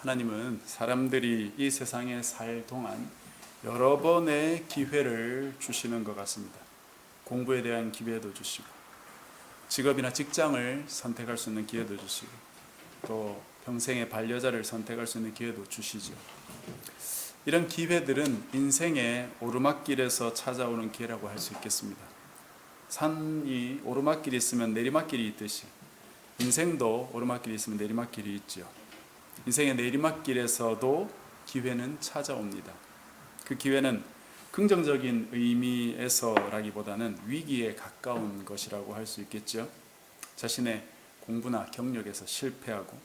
하나님은 사람들이 이 세상에 살 동안 여러 번의 기회를 주시는 것 같습니다. 공부에 대한 기회도 주시고, 직업이나 직장을 선택할 수 있는 기회도 주시고, 또 평생의 반려자를 선택할 수 있는 기회도 주시죠. 이런 기회들은 인생의 오르막길에서 찾아오는 기회라고 할 수 있겠습니다. 산이 오르막길이 있으면 내리막길이 있듯이 인생도 오르막길이 있으면 내리막길이 있죠. 인생의 내리막길에서도 기회는 찾아옵니다. 그 기회는 긍정적인 의미에서라기보다는 위기에 가까운 것이라고 할 수 있겠죠. 자신의 공부나 경력에서 실패하고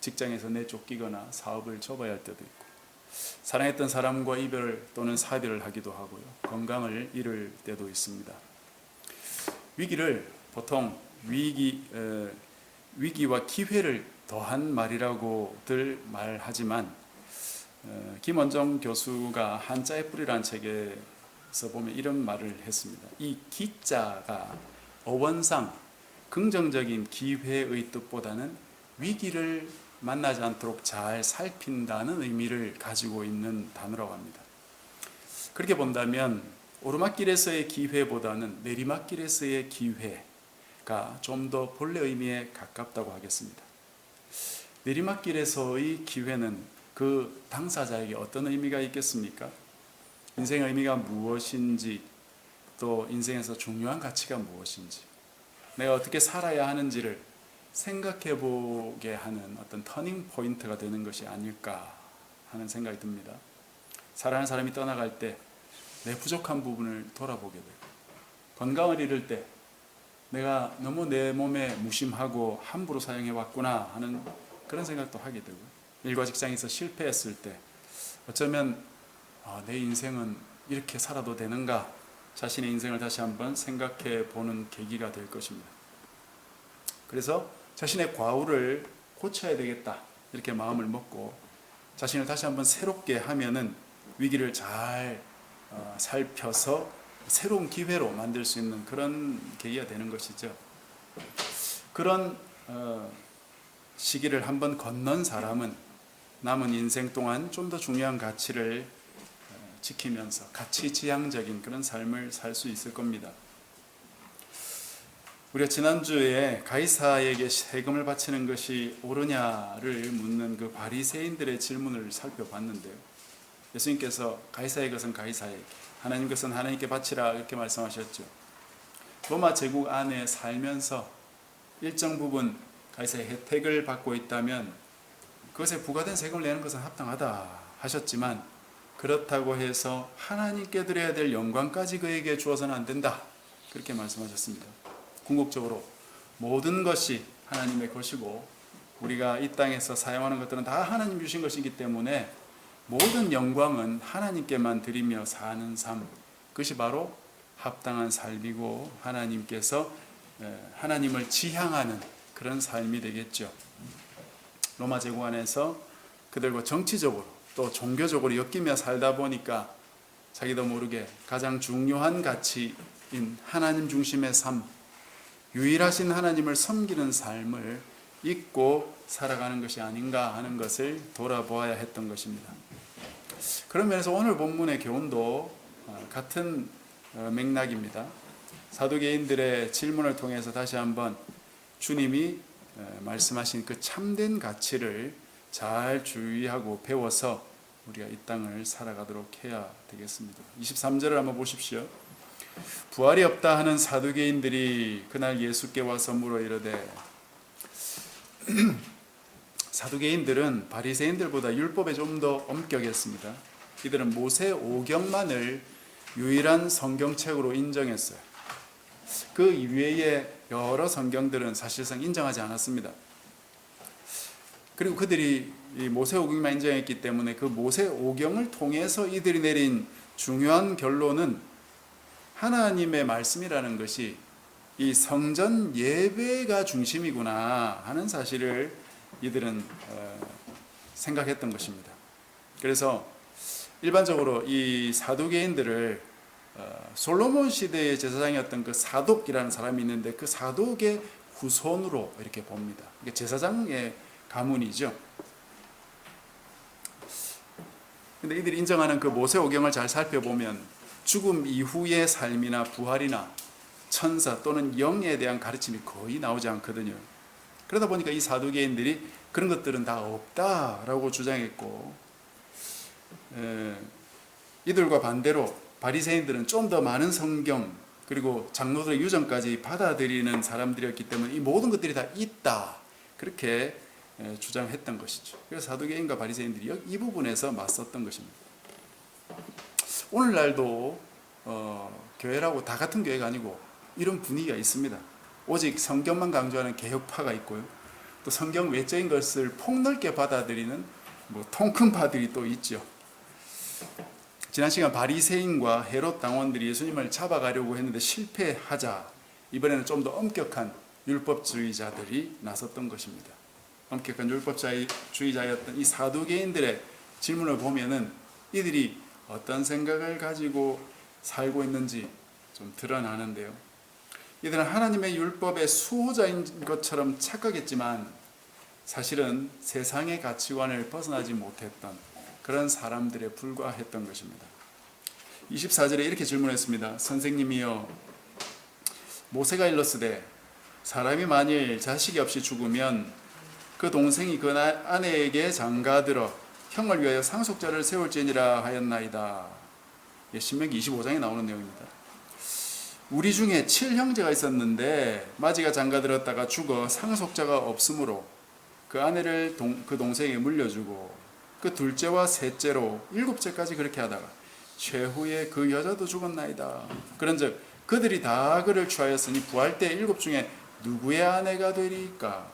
직장에서 내쫓기거나 사업을 접어야 할 때도 있고 사랑했던 사람과 이별 또는 사별을 하기도 하고요. 건강을 잃을 때도 있습니다. 위기를 보통 위기 에, 위기와 기회를 더한 말이라고들 말하지만 어, 김원정 교수가 한자의 뿌리라는 책에서 보면 이런 말을 했습니다. 이 기자가 어원상 긍정적인 기회의 뜻보다는 위기를 만나지 않도록 잘 살핀다는 의미를 가지고 있는 단어라고 합니다. 그렇게 본다면 오르막길에서의 기회보다는 내리막길에서의 기회가 좀 더 본래 의미에 가깝다고 하겠습니다. 내리막길에서의 기회는 그 당사자에게 어떤 의미가 있겠습니까? 인생의 의미가 무엇인지 또 인생에서 중요한 가치가 무엇인지 내가 어떻게 살아야 하는지를 생각해 보게 하는 어떤 터닝 포인트가 되는 것이 아닐까 하는 생각이 듭니다. 사랑하는 사람이 떠나갈 때 내 부족한 부분을 돌아보게 되고 건강을 잃을 때 내가 너무 내 몸에 무심하고 함부로 사용해 왔구나 하는 그런 생각도 하게 되고 일과 직장에서 실패했을 때 어쩌면 아, 내 인생은 이렇게 살아도 되는가 자신의 인생을 다시 한번 생각해 보는 계기가 될 것입니다. 그래서 자신의 과오를 고쳐야 되겠다 이렇게 마음을 먹고 자신을 다시 한번 새롭게 하면은 위기를 잘 어, 살펴서 새로운 기회로 만들 수 있는 그런 계기가 되는 것이죠. 그런 어, 시기를 한번 건넌 사람은 남은 인생 동안 좀 더 중요한 가치를 어, 지키면서 가치 지향적인 그런 삶을 살 수 있을 겁니다. 우리가 지난주에 가이사에게 세금을 바치는 것이 옳으냐를 묻는 그 바리새인들의 질문을 살펴봤는데요. 예수님께서 가이사의 것은 가이사에게, 하나님 것은 하나님께 바치라 이렇게 말씀하셨죠. 로마 제국 안에 살면서 일정 부분 가이사의 혜택을 받고 있다면 그것에 부과된 세금을 내는 것은 합당하다 하셨지만 그렇다고 해서 하나님께 드려야 될 영광까지 그에게 주어서는 안 된다. 그렇게 말씀하셨습니다. 궁극적으로 모든 것이 하나님의 것이고 우리가 이 땅에서 사용하는 것들은 다 하나님 주신 것이기 때문에 모든 영광은 하나님께만 드리며 사는 삶 그것이 바로 합당한 삶이고 하나님께서 하나님을 지향하는 그런 삶이 되겠죠. 로마 제국 안에서 그들과 정치적으로 또 종교적으로 엮이며 살다 보니까 자기도 모르게 가장 중요한 가치인 하나님 중심의 삶, 유일하신 하나님을 섬기는 삶을 잊고 살아가는 것이 아닌가 하는 것을 돌아보아야 했던 것입니다. 그런 면에서 오늘 본문의 교훈도 어, 같은 어, 맥락입니다. 사두개인들의 질문을 통해서 다시 한번 주님이 어, 말씀하신 그 참된 가치를 잘 주의하고 배워서 우리가 이 땅을 살아가도록 해야 되겠습니다. 23절을 한번 보십시오. 부활이 없다 하는 사두개인들이 그날 예수께 와서 물어 이르되 사두개인들은 바리새인들보다 율법에 좀 더 엄격했습니다. 이들은 모세 오경만을 유일한 성경책으로 인정했어요. 그 이외의 여러 성경들은 사실상 인정하지 않았습니다. 그리고 그들이 모세 오경만 인정했기 때문에 그 모세 오경을 통해서 이들이 내린 중요한 결론은 하나님의 말씀이라는 것이 이 성전 예배가 중심이구나 하는 사실을 이들은 어, 생각했던 것입니다. 그래서 일반적으로 이 사두개인들을 어, 솔로몬 시대의 제사장이었던 그 사독이라는 사람이 있는데 그 사독의 후손으로 이렇게 봅니다. 제사장의 가문이죠. 근데 이들이 인정하는 그 모세 오경을 잘 살펴보면 죽음 이후의 삶이나 부활이나 천사 또는 영에 대한 가르침이 거의 나오지 않거든요. 그러다 보니까 이 사두개인들이 그런 것들은 다 없다라고 주장했고 에, 이들과 반대로 바리새인들은 좀 더 많은 성경 그리고 장로들의 유전까지 받아들이는 사람들이었기 때문에 이 모든 것들이 다 있다 그렇게 에, 주장했던 것이죠. 그래서 사두개인과 바리새인들이 여- 이 부분에서 맞섰던 것입니다. 오늘날도 어, 교회라고 다 같은 교회가 아니고 이런 분위기가 있습니다. 오직 성경만 강조하는 개혁파가 있고요. 또 성경 외적인 것을 폭넓게 받아들이는 뭐 통큰 파들이 또 있죠. 지난 시간 바리새인과 헤롯 당원들이 예수님을 잡아가려고 했는데 실패하자 이번에는 좀 더 엄격한 율법주의자들이 나섰던 것입니다. 엄격한 율법주의자였던 이 사두개인들의 질문을 보면은 이들이 어떤 생각을 가지고 살고 있는지 좀 드러나는데요. 이들은 하나님의 율법의 수호자인 것처럼 착각했지만 사실은 세상의 가치관을 벗어나지 못했던 그런 사람들에 불과했던 것입니다. 24절에 이렇게 질문했습니다. 선생님이여 모세가 일렀으되 사람이 만일 자식이 없이 죽으면 그 동생이 그 나- 아내에게 장가들어 형을 위하여 상속자를 세울지니라 하였나이다. 예, 신명기 25장에 나오는 내용입니다. 우리 중에 칠형제가 있었는데 마지가 장가들었다가 죽어 상속자가 없으므로 그 아내를 동, 그 동생에게 물려주고 그 둘째와 셋째로 일곱째까지 그렇게 하다가 최후에 그 여자도 죽었나이다. 그런즉 그들이 다 그를 취하였으니 부활 때 일곱 중에 누구의 아내가 되리까?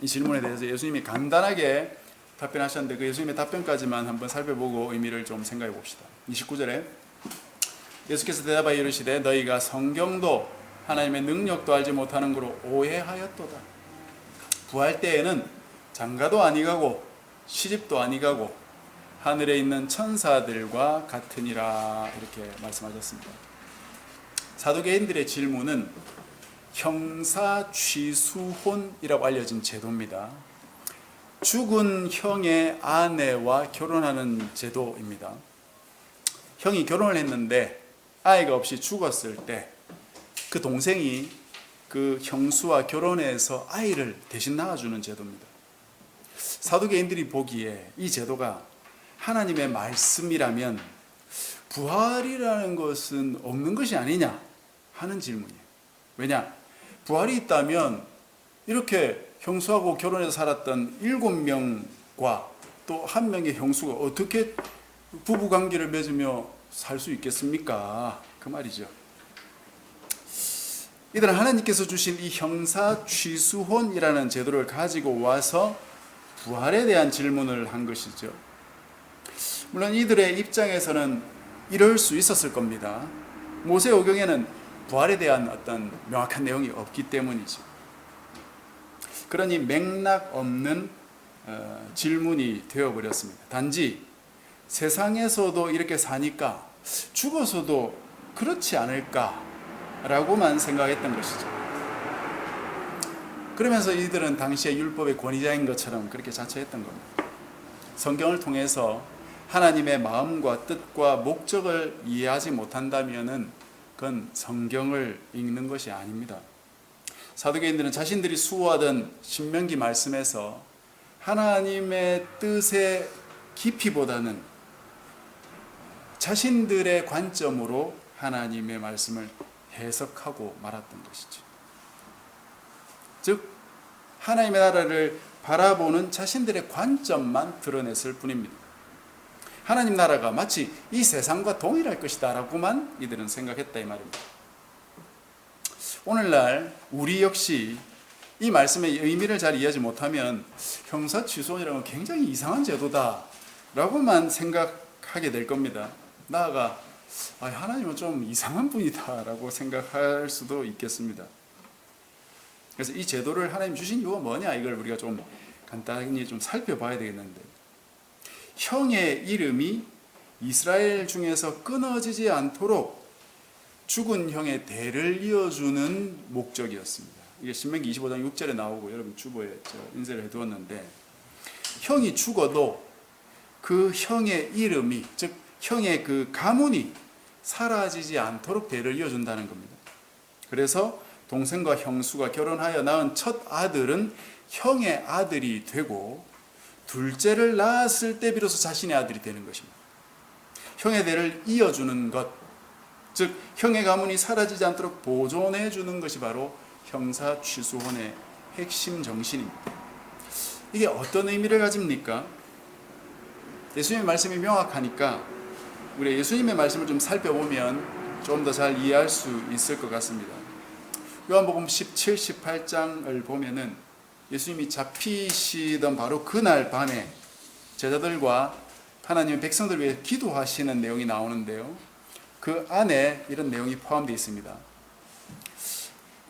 이 질문에 대해서 예수님이 간단하게 답변하셨는데 그 예수님의 답변까지만 한번 살펴보고 의미를 좀 생각해 봅시다. 29절에 예수께서 대답하여 이르시되 너희가 성경도 하나님의 능력도 알지 못하는 거로 오해하였도다. 부활 때에는 장가도 아니가고 시집도 아니가고 하늘에 있는 천사들과 같으니라 이렇게 말씀하셨습니다. 사도개인들의 질문은 형사 취수혼이라고 알려진 제도입니다. 죽은 형의 아내와 결혼하는 제도입니다. 형이 결혼을 했는데 아이가 없이 죽었을 때 그 동생이 그 형수와 결혼해서 아이를 대신 낳아주는 제도입니다. 사도개인들이 보기에 이 제도가 하나님의 말씀이라면 부활이라는 것은 없는 것이 아니냐 하는 질문이에요. 왜냐? 부활이 있다면 이렇게 형수하고 결혼해서 살았던 일곱 명과 또 한 명의 형수가 어떻게 부부 관계를 맺으며 살 수 있겠습니까? 그 말이죠. 이들은 하나님께서 주신 이 형사 취수혼이라는 제도를 가지고 와서 부활에 대한 질문을 한 것이죠. 물론 이들의 입장에서는 이럴 수 있었을 겁니다. 모세 오경에는 부활에 대한 어떤 명확한 내용이 없기 때문이죠. 그러니 맥락 없는 어, 질문이 되어버렸습니다. 단지 세상에서도 이렇게 사니까 죽어서도 그렇지 않을까라고만 생각했던 것이죠. 그러면서 이들은 당시의 율법의 권위자인 것처럼 그렇게 자처했던 겁니다. 성경을 통해서 하나님의 마음과 뜻과 목적을 이해하지 못한다면은 그건 성경을 읽는 것이 아닙니다. 사도계인들은 자신들이 수호하던 신명기 말씀에서 하나님의 뜻의 깊이보다는 자신들의 관점으로 하나님의 말씀을 해석하고 말았던 것이죠. 즉 하나님의 나라를 바라보는 자신들의 관점만 드러냈을 뿐입니다. 하나님 나라가 마치 이 세상과 동일할 것이다라고만 이들은 생각했다 이 말입니다. 오늘날 우리 역시 이 말씀의 의미를 잘 이해하지 못하면 형사 취소이라는 굉장히 이상한 제도다라고만 생각하게 될 겁니다. 나아가 아, 하나님은 좀 이상한 분이다라고 생각할 수도 있겠습니다. 그래서 이 제도를 하나님 주신 이유가 뭐냐 이걸 우리가 좀 간단히 좀 살펴봐야 되겠는데 형의 이름이 이스라엘 중에서 끊어지지 않도록 죽은 형의 대를 이어주는 목적이었습니다. 이게 신명기 25장 6절에 나오고 여러분 주보에 인쇄를 해두었는데 형이 죽어도 그 형의 이름이 즉 형의 그 가문이 사라지지 않도록 대를 이어준다는 겁니다. 그래서 동생과 형수가 결혼하여 낳은 첫 아들은 형의 아들이 되고 둘째를 낳았을 때 비로소 자신의 아들이 되는 것입니다. 형의 대를 이어주는 것, 즉 형의 가문이 사라지지 않도록 보존해 주는 것이 바로 형사 취소혼의 핵심 정신입니다. 이게 어떤 의미를 가집니까? 예수님의 말씀이 명확하니까 우리 예수님의 말씀을 좀 살펴보면 좀 더 잘 이해할 수 있을 것 같습니다. 요한복음 17, 18장을 보면은 예수님이 잡히시던 바로 그날 밤에 제자들과 하나님의 백성들 위해 기도하시는 내용이 나오는데요. 그 안에 이런 내용이 포함되어 있습니다.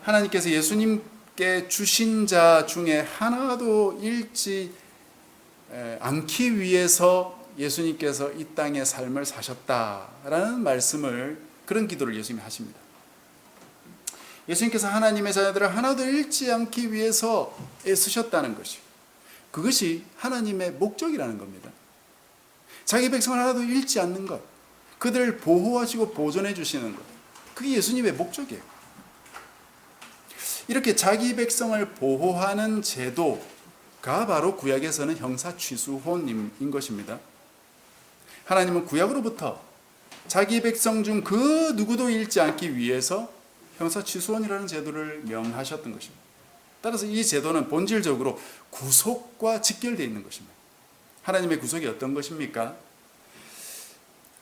하나님께서 예수님께 주신 자 중에 하나도 잃지 않기 위해서 예수님께서 이 땅의 삶을 사셨다라는 말씀을 그런 기도를 예수님이 하십니다. 예수님께서 하나님의 자녀들을 하나도 잃지 않기 위해서 애쓰셨다는 것이 그것이 하나님의 목적이라는 겁니다. 자기 백성을 하나도 잃지 않는 것, 그들을 보호하시고 보존해 주시는 것, 그게 예수님의 목적이에요. 이렇게 자기 백성을 보호하는 제도가 바로 구약에서는 형사 취수혼인 것입니다. 하나님은 구약으로부터 자기 백성 중 그 누구도 잃지 않기 위해서 형사 취소원이라는 제도를 명하셨던 것입니다. 따라서 이 제도는 본질적으로 구속과 직결되어 있는 것입니다. 하나님의 구속이 어떤 것입니까?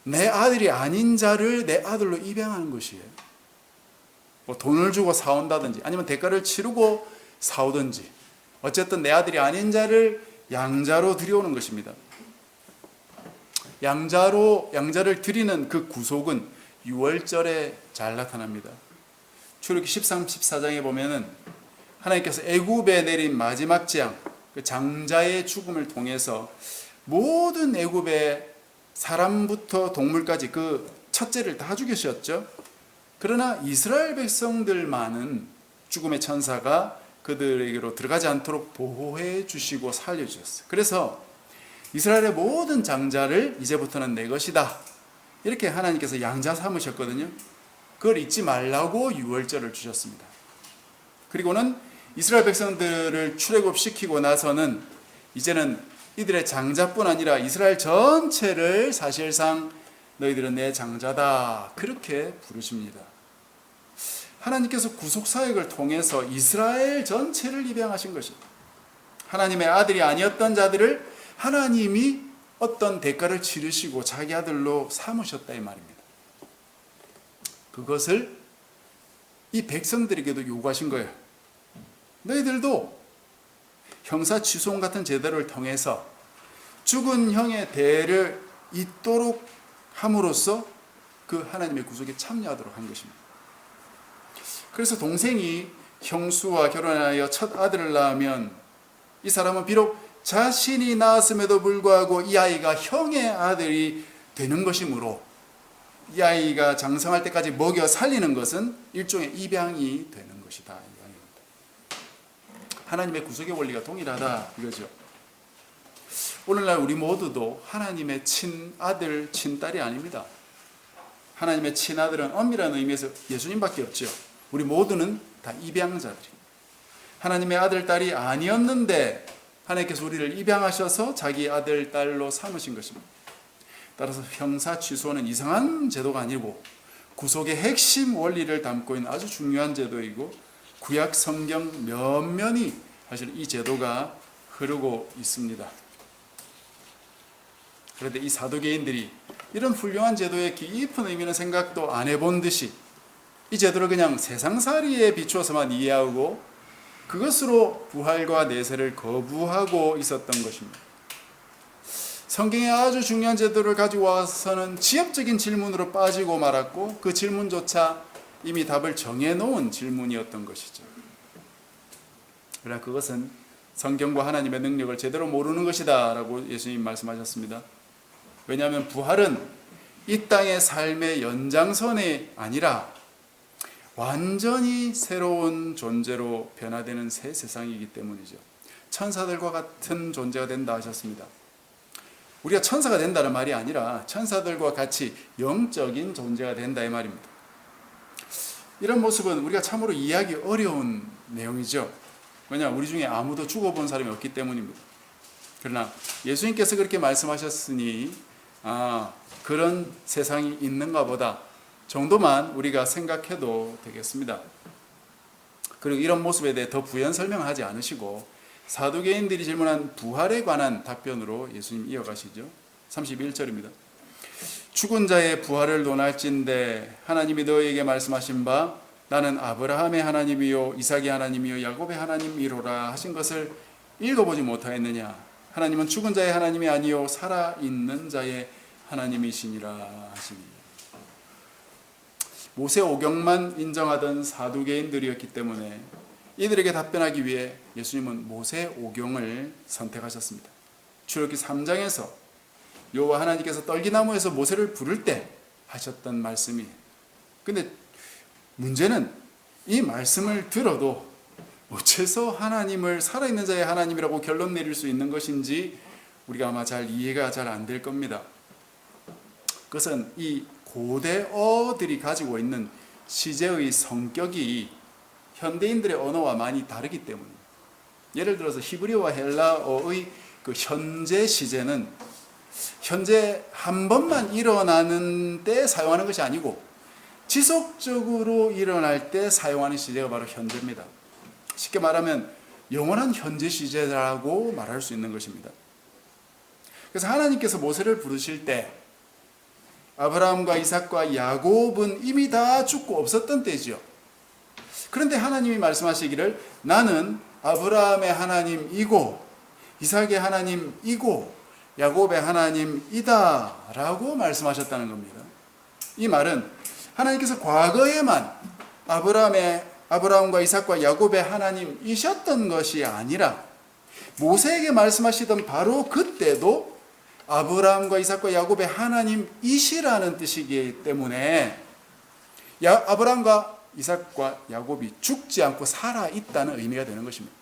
내 아들이 아닌 자를 내 아들로 입양하는 것이에요. 뭐 돈을 주고 사온다든지 아니면 대가를 치르고 사오든지 어쨌든 내 아들이 아닌 자를 양자로 들여오는 것입니다. 양자로 양자를 드리는 그 구속은 6월절에 잘 나타납니다. 출애굽기 13, 14장에 보면은 하나님께서 애굽에 내린 마지막 재앙, 그 장자의 죽음을 통해서 모든 애굽의 사람부터 동물까지 그 첫째를 다 죽이셨죠. 그러나 이스라엘 백성들만은 죽음의 천사가 그들에게로 들어가지 않도록 보호해 주시고 살려 주셨어요. 그래서 이스라엘의 모든 장자를 이제부터는 내 것이다. 이렇게 하나님께서 양자 삼으셨거든요. 그걸 잊지 말라고 유월절을 주셨습니다. 그리고는 이스라엘 백성들을 출애굽시키고 나서는 이제는 이들의 장자뿐 아니라 이스라엘 전체를 사실상 너희들은 내 장자다 그렇게 부르십니다. 하나님께서 구속 사역을 통해서 이스라엘 전체를 입양하신 것입니다. 하나님의 아들이 아니었던 자들을 하나님이 어떤 대가를 치르시고 자기 아들로 삼으셨다 이 말입니다. 그것을 이 백성들에게도 요구하신 거예요. 너희들도 형사 취소원 같은 제도를 통해서 죽은 형의 대를 잇도록 함으로써 그 하나님의 구속에 참여하도록 한 것입니다. 그래서 동생이 형수와 결혼하여 첫 아들을 낳으면 이 사람은 비록 자신이 낳았음에도 불구하고 이 아이가 형의 아들이 되는 것이므로 이 아이가 장성할 때까지 먹여 살리는 것은 일종의 입양이 되는 것이다. 하나님의 구속의 원리가 동일하다 이거죠. 오늘날 우리 모두도 하나님의 친아들, 친딸이 아닙니다. 하나님의 친아들은 엄밀한 의미에서 예수님밖에 없죠. 우리 모두는 다 입양자들이. 하나님의 아들, 딸이 아니었는데 하나님께서 우리를 입양하셔서 자기 아들, 딸로 삼으신 것입니다. 따라서 형사 취소는 이상한 제도가 아니고 구속의 핵심 원리를 담고 있는 아주 중요한 제도이고 구약 성경 면면이 사실 이 제도가 흐르고 있습니다. 그런데 이 사도계인들이 이런 훌륭한 제도의 깊은 의미는 생각도 안 해본 듯이 이 제도를 그냥 세상살이에 비추어서만 이해하고 그것으로 부활과 내세를 거부하고 있었던 것입니다. 성경의 아주 중요한 제도를 가지고 와서는 지엽적인 질문으로 빠지고 말았고 그 질문조차 이미 답을 정해놓은 질문이었던 것이죠. 그러나 그것은 성경과 하나님의 능력을 제대로 모르는 것이다 라고 예수님 말씀하셨습니다. 왜냐하면 부활은 이 땅의 삶의 연장선이 아니라 완전히 새로운 존재로 변화되는 새 세상이기 때문이죠. 천사들과 같은 존재가 된다 하셨습니다. 우리가 천사가 된다는 말이 아니라 천사들과 같이 영적인 존재가 된다 이 말입니다. 이런 모습은 우리가 참으로 이해하기 어려운 내용이죠. 왜냐 우리 중에 아무도 죽어본 사람이 없기 때문입니다. 그러나 예수님께서 그렇게 말씀하셨으니 아 그런 세상이 있는가 보다 정도만 우리가 생각해도 되겠습니다. 그리고 이런 모습에 대해 더 부연 설명하지 않으시고 사두개인들이 질문한 부활에 관한 답변으로 예수님 이어가시죠. 31절입니다. 죽은 자의 부활을 논할진대 하나님이 너에게 말씀하신 바 나는 아브라함의 하나님이요 이삭의 하나님이요 야곱의 하나님이로라 하신 것을 읽어보지 못하였느냐 하나님은 죽은 자의 하나님이 아니요 살아 있는 자의 하나님이시니라 하시니 모세 오경만 인정하던 사두개인들이었기 때문에 이들에게 답변하기 위해 예수님은 모세 오경을 선택하셨습니다. 출애굽기 3장에서 여호와 하나님께서 떨기나무에서 모세를 부를 때 하셨던 말씀이 근데 문제는 이 말씀을 들어도 어째서 하나님을 살아있는 자의 하나님이라고 결론 내릴 수 있는 것인지 우리가 아마 잘 이해가 잘 안 될 겁니다. 그것은 이 고대어들이 가지고 있는 시제의 성격이 현대인들의 언어와 많이 다르기 때문입니다. 예를 들어서 히브리어와 헬라어의 그 현재 시제는 현재 한 번만 일어나는 때 사용하는 것이 아니고 지속적으로 일어날 때 사용하는 시제가 바로 현재입니다. 쉽게 말하면 영원한 현재 시제라고 말할 수 있는 것입니다. 그래서 하나님께서 모세를 부르실 때 아브라함과 이삭과 야곱은 이미 다 죽고 없었던 때지요. 그런데 하나님이 말씀하시기를 나는 아브라함의 하나님이고 이삭의 하나님이고 야곱의 하나님이다라고 말씀하셨다는 겁니다. 이 말은 하나님께서 과거에만 아브라함의 아브라함과 이삭과 야곱의 하나님이셨던 것이 아니라 모세에게 말씀하시던 바로 그때도 아브라함과 이삭과 야곱의 하나님이시라는 뜻이기 때문에 야, 아브라함과 이삭과 야곱이 죽지 않고 살아 있다는 의미가 되는 것입니다.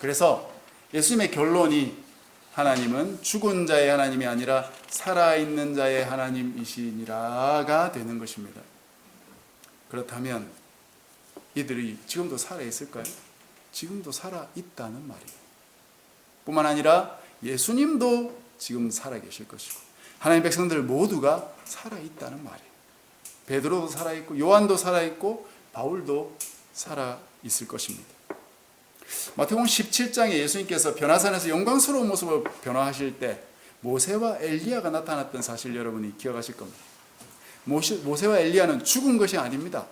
그래서 예수님의 결론이 하나님은 죽은 자의 하나님이 아니라 살아있는 자의 하나님이시니라가 되는 것입니다. 그렇다면 이들이 지금도 살아있을까요? 지금도 살아있다는 말이에요. 뿐만 아니라 예수님도 지금 살아계실 것이고 하나님 백성들 모두가 살아있다는 말이에요. 베드로도 살아있고 요한도 살아있고 바울도 살아있을 것입니다. 마태복음 17장에 예수님께서 변화산에서 영광스러운 모습을 변화하실 때 모세와 엘리야가 나타났던 사실 여러분이 기억하실 겁니다. 모세, 모세와 엘리야는 죽은 것이 아닙니다.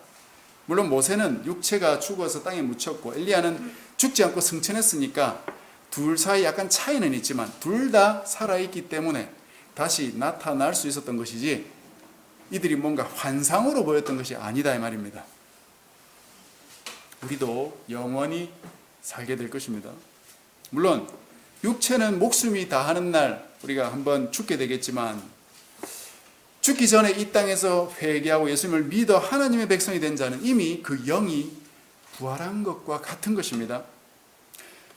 물론 모세는 육체가 죽어서 땅에 묻혔고 엘리야는 죽지 않고 승천했으니까 둘 사이 약간 차이는 있지만 둘 다 살아있기 때문에 다시 나타날 수 있었던 것이지 이들이 뭔가 환상으로 보였던 것이 아니다 이 말입니다. 우리도 영원히 살게 될 것입니다. 물론 육체는 목숨이 다하는 날 우리가 한번 죽게 되겠지만 죽기 전에 이 땅에서 회개하고 예수님을 믿어 하나님의 백성이 된 자는 이미 그 영이 부활한 것과 같은 것입니다.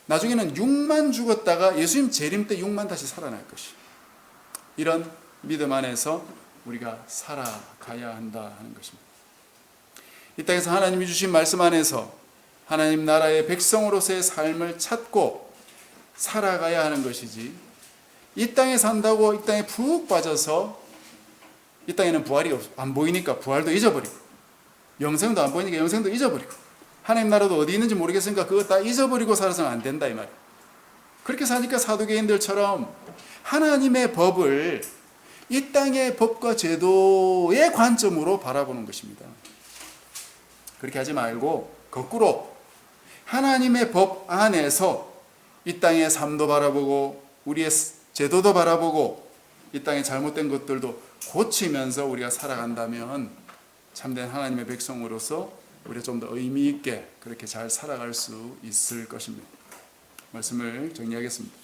나중에는 6만 죽었다가 예수님 재림 때 6만 다시 살아날 것이. 이런 믿음 안에서 우리가 살아가야 한다 하는 것입니다. 이 땅에서 하나님이 주신 말씀 안에서 하나님 나라의 백성으로서의 삶을 찾고 살아가야 하는 것이지 이 땅에 산다고 이 땅에 푹 빠져서 이 땅에는 부활이 안 보이니까 부활도 잊어버리고 영생도 안 보이니까 영생도 잊어버리고 하나님 나라도 어디 있는지 모르겠으니까 그거 다 잊어버리고 살아서는 안 된다 이 말이에요. 그렇게 사니까 사두개인들처럼 하나님의 법을 이 땅의 법과 제도의 관점으로 바라보는 것입니다. 그렇게 하지 말고 거꾸로 하나님의 법 안에서 이 땅의 삶도 바라보고 우리의 제도도 바라보고 이 땅의 잘못된 것들도 고치면서 우리가 살아간다면 참된 하나님의 백성으로서 우리가 좀 더 의미 있게 그렇게 잘 살아갈 수 있을 것입니다. 말씀을 정리하겠습니다.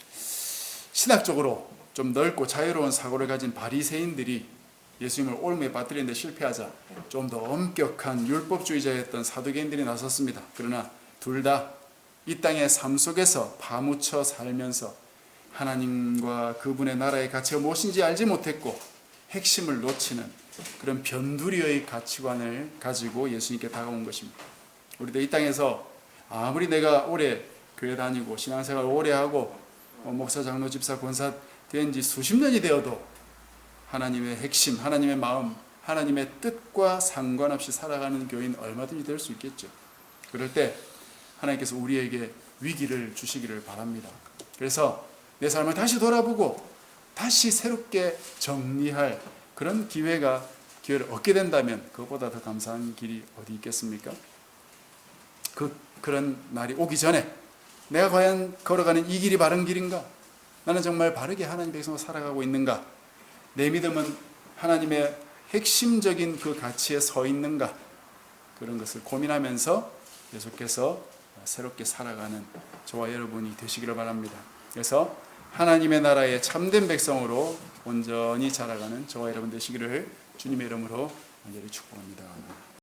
신학적으로 좀 넓고 자유로운 사고를 가진 바리새인들이 예수님을 올무에 빠뜨리는데 실패하자 좀 더 엄격한 율법주의자였던 사두개인들이 나섰습니다. 그러나 둘 다 이 땅의 삶 속에서 파묻혀 살면서 하나님과 그분의 나라의 가치가 무엇인지 알지 못했고 핵심을 놓치는 그런 변두리의 가치관을 가지고 예수님께 다가온 것입니다. 우리도 이 땅에서 아무리 내가 오래 교회 다니고 신앙생활 오래 하고 어, 목사, 장로, 집사, 권사 된 지 수십 년이 되어도 하나님의 핵심, 하나님의 마음, 하나님의 뜻과 상관없이 살아가는 교인 얼마든지 될 수 있겠죠. 그럴 때 하나님께서 우리에게 위기를 주시기를 바랍니다. 그래서 내 삶을 다시 돌아보고 다시 새롭게 정리할 그런 기회가 기회를 얻게 된다면 그것보다 더 감사한 길이 어디 있겠습니까? 그 그런 날이 오기 전에 내가 과연 걸어가는 이 길이 바른 길인가? 나는 정말 바르게 하나님 백성으로 살아가고 있는가? 내 믿음은 하나님의 핵심적인 그 가치에 서 있는가? 그런 것을 고민하면서 계속해서 새롭게 살아가는 저와 여러분이 되시기를 바랍니다. 그래서 하나님의 나라의 참된 백성으로 온전히 자라가는 저와 여러분 되시기를 주님의 이름으로 간절히 축복합니다.